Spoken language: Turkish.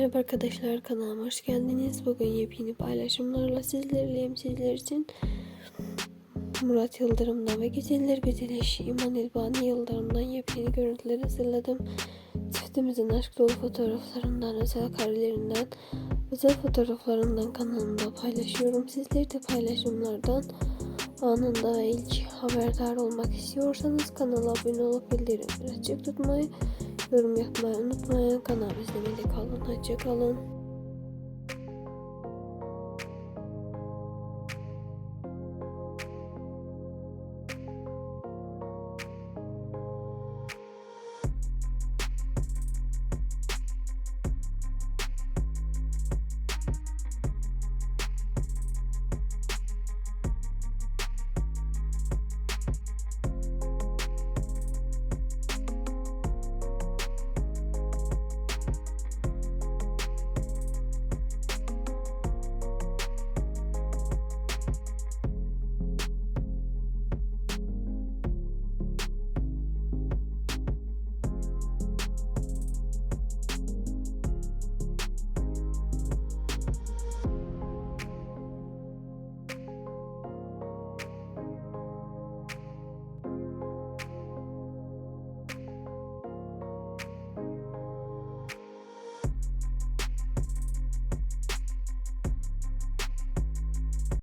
Merhaba arkadaşlar kanalıma hoş geldiniz. Bugün yepyeni paylaşımlarla sizlerleyim. Sizler için Murat Yıldırım'dan ve Güzeller Güzel eşi İman İlbani Yıldırım'dan yepyeni görüntüler hazırladım. Çiftimizin aşk dolu fotoğraflarından, özel karelerinden, özel fotoğraflarından kanalımda paylaşıyorum. Sizler de paylaşımlardan anında ilk haberdar olmak istiyorsanız kanala abone olup bildirimleri açık tutmayı, yorum yapmayı unutmayın. Kanal izlemede kalın. Hoşça kalın.